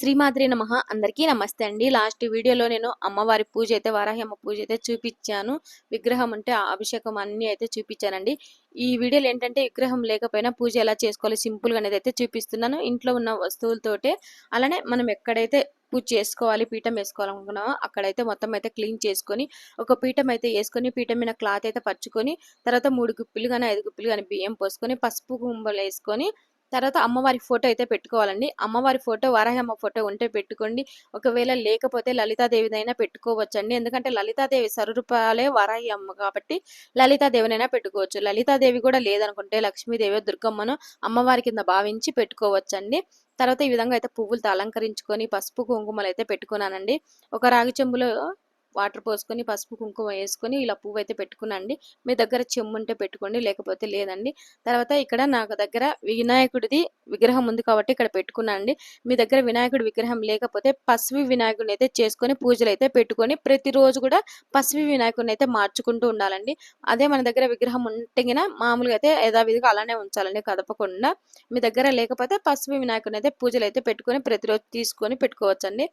శ్రీమాద్రి నమ. అందరికీ నమస్తే అండి. లాస్ట్ వీడియోలో నేను అమ్మవారి పూజ అయితే వారాహి పూజ అయితే చూపించాను. విగ్రహం అంటే అభిషేకం అన్నీ అయితే చూపించానండి. ఈ వీడియోలో ఏంటంటే విగ్రహం లేకపోయినా పూజ ఎలా చేసుకోవాలి సింపుల్గా అనేది అయితే చూపిస్తున్నాను. ఇంట్లో ఉన్న వస్తువులతోటే. అలానే మనం ఎక్కడైతే పూజ చేసుకోవాలి పీఠం వేసుకోవాలనుకున్నామో అక్కడైతే మొత్తం అయితే క్లీన్ చేసుకొని ఒక పీఠం అయితే వేసుకొని పీఠం మీద క్లాత్ అయితే పరుచుకొని తర్వాత మూడు గుప్పిలు కానీ ఐదు గుప్పిలు కానీ బియ్యం పోసుకొని పసుపు గుంబలు వేసుకొని తర్వాత అమ్మవారి ఫోటో అయితే పెట్టుకోవాలండి. అమ్మవారి ఫోటో వారాహమ్మ ఫోటో ఉంటే పెట్టుకోండి. ఒకవేళ లేకపోతే లలితాదేవిదైనా పెట్టుకోవచ్చండి. ఎందుకంటే లలితాదేవి స్వరూపాలే వారాహి అమ్మ కాబట్టి లలితాదేవినైనా పెట్టుకోవచ్చు. లలితాదేవి కూడా లేదనుకుంటే లక్ష్మీదేవి దుర్గమ్మను అమ్మవారి కింద భావించి పెట్టుకోవచ్చండి. తర్వాత ఈ విధంగా అయితే పువ్వులతో అలంకరించుకొని పసుపు కుంకుమలు అయితే పెట్టుకున్నానండి. ఒక రాగి చెంబులో వాటర్ పోసుకొని పసుపు కుంకుమ వేసుకొని ఇలా పువ్వు అయితే పెట్టుకునండి మీ దగ్గర చెమ్ము ఉంటే పెట్టుకోండి లేకపోతే లేదండి. తర్వాత ఇక్కడ నాకు దగ్గర వినాయకుడిది విగ్రహం ఉంది కాబట్టి ఇక్కడ పెట్టుకున్నాండి మీ దగ్గర వినాయకుడి విగ్రహం లేకపోతే పసివి వినాయకుడిని అయితే చేసుకొని పూజలు అయితే పెట్టుకొని ప్రతిరోజు కూడా పసివి వినాయకుడిని అయితే మార్చుకుంటూ ఉండాలండి. అదే మన దగ్గర విగ్రహం ఉంటే మామూలుగా అయితే యథావిధిగా అలానే ఉంచాలండి కదపకుండా. మీ దగ్గర లేకపోతే పసివి వినాయకుడిని అయితే పూజలు అయితే పెట్టుకొని ప్రతిరోజు తీసుకొని పెట్టుకోవచ్చండి.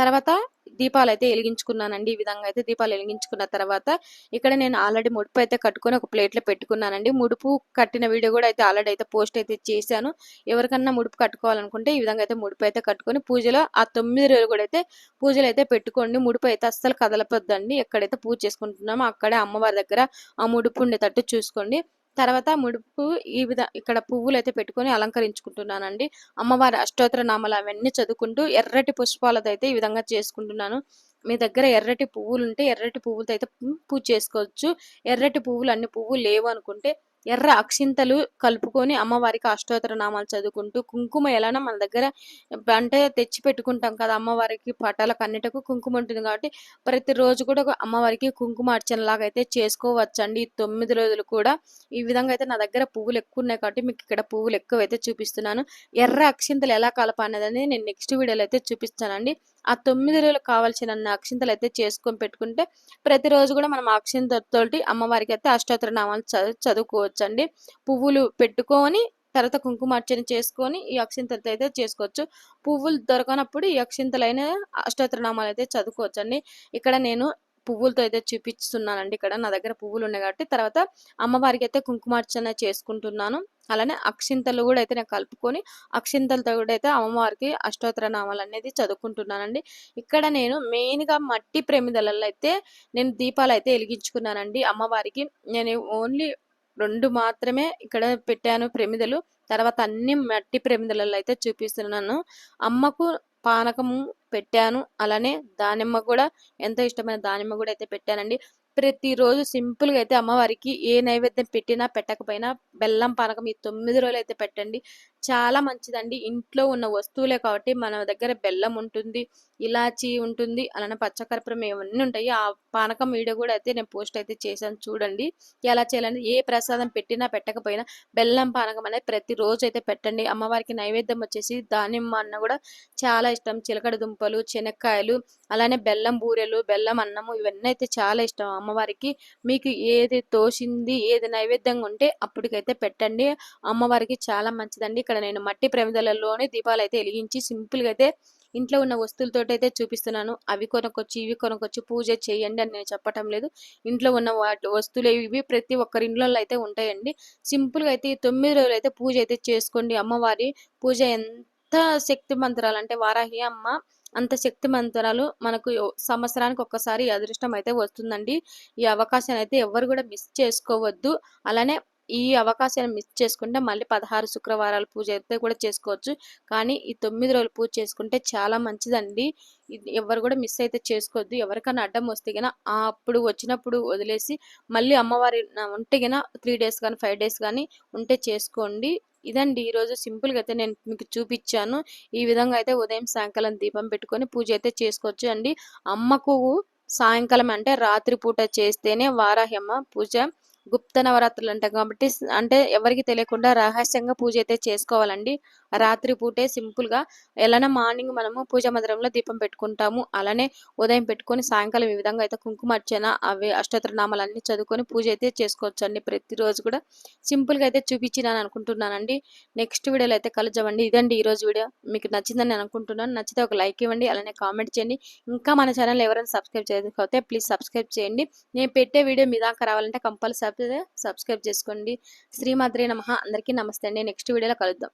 తర్వాత దీపాలు అయితే వెలిగించుకున్నానండి. ఈ విధంగా అయితే దీపాలు వెలిగించుకున్న తర్వాత ఇక్కడ నేను ఆల్రెడీ ముడుపు అయితే కట్టుకొని ఒక ప్లేట్లో పెట్టుకున్నానండి. ముడుపు కట్టిన వీడియో కూడా అయితే ఆల్రెడీ అయితే పోస్ట్ అయితే చేశాను. ఎవరికన్నా ముడుపు కట్టుకోవాలనుకుంటే ఈ విధంగా అయితే ముడుపు అయితే కట్టుకొని పూజలో ఆ తొమ్మిది రోజులు కూడా అయితే పూజలు అయితే పెట్టుకోండి. ముడుపు అయితే అస్సలు కదలపొద్దండి. ఎక్కడైతే పూజ చేసుకుంటున్నామో అక్కడే అమ్మవారి దగ్గర ఆ ముడుపు ఉండేటట్టు చూసుకోండి. తర్వాత ముడుపు ఈ విధ ఇక్కడ పువ్వులు అయితే పెట్టుకొని అలంకరించుకుంటున్నానండి. అమ్మవారి అష్టోత్తర నామాలు అవన్నీ చదువుకుంటూ ఎర్రటి పుష్పాలతో అయితే ఈ విధంగా చేసుకుంటున్నాను. మీ దగ్గర ఎర్రటి పువ్వులు ఉంటే ఎర్రటి పువ్వులతో అయితే పూజ చేసుకోవచ్చు. ఎర్రటి పువ్వులు అన్ని పువ్వులు లేవు అనుకుంటే ఎర్ర అక్షింతలు కలుపుకొని అమ్మవారికి అష్టోత్తర నామాలు చదువుకుంటూ కుంకుమ ఎలానో మన దగ్గర అంటే తెచ్చి పెట్టుకుంటాం కదా అమ్మవారికి పటాల అన్నిటకు కుంకుమ ఉంటుంది కాబట్టి ప్రతిరోజు కూడా ఒక అమ్మవారికి కుంకుమ అర్చనలాగా అయితే చేసుకోవచ్చండి. తొమ్మిది రోజులు కూడా ఈ విధంగా అయితే నా దగ్గర పువ్వులు ఎక్కువ ఉన్నాయి కాబట్టి మీకు ఇక్కడ పువ్వులు ఎక్కువ అయితే చూపిస్తున్నాను. ఎర్ర అక్షింతలు ఎలా కలపనేది నేను నెక్స్ట్ వీడియోలో అయితే చూపిస్తానండి. ఆ తొమ్మిది రోజులు కావాల్సిన అక్షింతలు అయితే చేసుకొని పెట్టుకుంటే ప్రతిరోజు కూడా మనం అక్షింతలతోటి అమ్మవారికి అయితే అష్టోత్తర నామాలు చదువుకోవచ్చు అండి పువ్వులు పెట్టుకొని తర్వాత కుంకుమార్చన చేసుకొని ఈ అక్షింతలతో అయితే చేసుకోవచ్చు. పువ్వులు దొరకనప్పుడు ఈ అక్షింతలైన అష్టోత్తర నామాలు అయితే చదువుకోవచ్చు అండి ఇక్కడ నేను పువ్వులతో అయితే చూపిస్తున్నానండి ఇక్కడ. నా దగ్గర పువ్వులు ఉన్నాయి కాబట్టి తర్వాత అమ్మవారికి అయితే కుంకుమార్చన చేసుకుంటున్నాను. అలానే అక్షింతలు కూడా అయితే నేను కలుపుకొని అక్షింతలతో కూడా అయితే అమ్మవారికి అష్టోత్తర నామాలు అనేది చదువుకుంటున్నానండి. ఇక్కడ నేను మెయిన్గా మట్టి ప్రేమిదలలో అయితే నేను దీపాలు అయితే వెలిగించుకున్నానండి అమ్మవారికి. నేను ఓన్లీ రెండు మాత్రమే ఇక్కడ పెట్టాను ప్రమిదలు. తర్వాత అన్ని మట్టి ప్రమిదలలో అయితే చూపిస్తున్నాను. అమ్మకు పానకము పెట్టాను. అలానే దానిమ్మ కూడా ఎంతో ఇష్టమైన దానిమ్మ కూడా అయితే పెట్టానండి. ప్రతిరోజు సింపుల్గా అయితే అమ్మవారికి ఏ నైవేద్యం పెట్టినా పెట్టకపోయినా బెల్లం పానకం ఈ తొమ్మిది రోజులు అయితే పెట్టండి. చాలా మంచిదండి. ఇంట్లో ఉన్న వస్తువులే కాబట్టి మన దగ్గర బెల్లం ఉంటుంది ఇలాచి ఉంటుంది అలానే పచ్చకర్పూరం ఇవన్నీ ఉంటాయి. ఆ పానకం వీడియో కూడా అయితే నేను పోస్ట్ అయితే చేశాను. చూడండి ఎలా చేయాలని ఏ ప్రసాదం పెట్టినా పెట్టకపోయినా బెల్లం పానకం అనేది ప్రతిరోజు అయితే పెట్టండి. అమ్మవారికి నైవేద్యం వచ్చేసి దానిమ్మ అన్న కూడా చాలా ఇష్టం. చిలకడ దుంపలు శనక్కాయలు అలానే బెల్లం బూరెలు బెల్లం అన్నము ఇవన్నీ అయితే చాలా ఇష్టం అమ్మవారికి. మీకు ఏది తోసింది ఏది నైవేద్యంగా ఉంటే అప్పటికైతే పెట్టండి. అమ్మవారికి చాలా మంచిదండి. ఇక్కడ నేను మట్టి ప్రమిదలలోనే దీపాలు అయితే వెలిగించి సింపుల్గా అయితే ఇంట్లో ఉన్న వస్తువులతో అయితే చూపిస్తున్నాను. అవి కొనకొచ్చి ఇవి కొనకొచ్చి పూజ చేయండి అని నేను చెప్పటం లేదు. ఇంట్లో ఉన్న వాటి వస్తువులు ఇవి ప్రతి ఒక్కరి ఇంట్లో అయితే ఉంటాయండి. సింపుల్గా అయితే తొమ్మిది రోజులు అయితే పూజ అయితే చేసుకోండి అమ్మవారి. పూజ ఎంత శక్తి మంత్రాలు అంటే వారాహి అమ్మ అంత శక్తి మంత్రాలు మనకు సంవత్సరానికి ఒక్కసారి అదృష్టం అయితే వస్తుందండి. ఈ అవకాశాన్ని అయితే ఎవరు కూడా మిస్ చేసుకోవద్దు. అలానే ఈ అవకాశాన్ని మిస్ చేసుకుంటే మళ్ళీ పదహారు శుక్రవారాలు పూజ అయితే కూడా చేసుకోవచ్చు. కానీ ఈ తొమ్మిది రోజులు పూజ చేసుకుంటే చాలా మంచిదండి. ఎవరు కూడా మిస్ అయితే చేసుకోవద్దు. ఎవరికైనా అడ్డం వస్తే గన అప్పుడు వచ్చినప్పుడు వదిలేసి మళ్ళీ అమ్మవారి ఉంటే గన త్రీ డేస్ కానీ ఫైవ్ డేస్ కానీ ఉంటే చేసుకోండి. ఇదండి ఈరోజు సింపుల్గా అయితే నేను మీకు చూపించాను. ఈ విధంగా అయితే ఉదయం సాయంకాలం దీపం పెట్టుకొని పూజ అయితే చేసుకోవచ్చు అండి. అమ్మకు సాయంకాలం అంటే రాత్రి పూట చేస్తేనే వారాహ్యమ్మ పూజ. గుప్త నవరాత్రులు అంటాం. కాబట్టి అంటే ఎవరికి తెలియకుండా రహస్యంగా పూజ అయితే చేసుకోవాలండి. రాత్రి పూటే సింపుల్గా ఎలానే మార్నింగ్ మనము పూజా మందిరంలో దీపం పెట్టుకుంటాము. అలానే ఉదయం పెట్టుకొని సాయంకాలం ఈ విధంగా అయితే కుంకుమ అర్చన అవి అష్టోత్తర నామాలన్నీ చదువుకొని పూజ అయితే చేసుకోవచ్చు అండి ప్రతిరోజు కూడా సింపుల్గా అయితే చూపించినాను అనుకుంటున్నానండి. నెక్స్ట్ వీడియోలో అయితే కలుద్దామండి. ఇదండి ఈ రోజు వీడియో. మీకు నచ్చిందని నేను అనుకుంటున్నాను. నచ్చితే ఒక లైక్ ఇవ్వండి. అలానే కామెంట్ చేయండి. ఇంకా మన ఛానల్ ఎవరైనా సబ్స్క్రైబ్ చేయకపోతే ప్లీజ్ సబ్స్క్రైబ్ చేయండి. నేను పెట్టే వీడియో మీ దాకా రావాలంటే కంపల్సరీ సబ్స్క్రైబ్ చేసుకోండి. శ్రీమాద్రి నమః. అందరికీ నమస్తే అండి. నెక్స్ట్ వీడియోలో కలుద్దాం.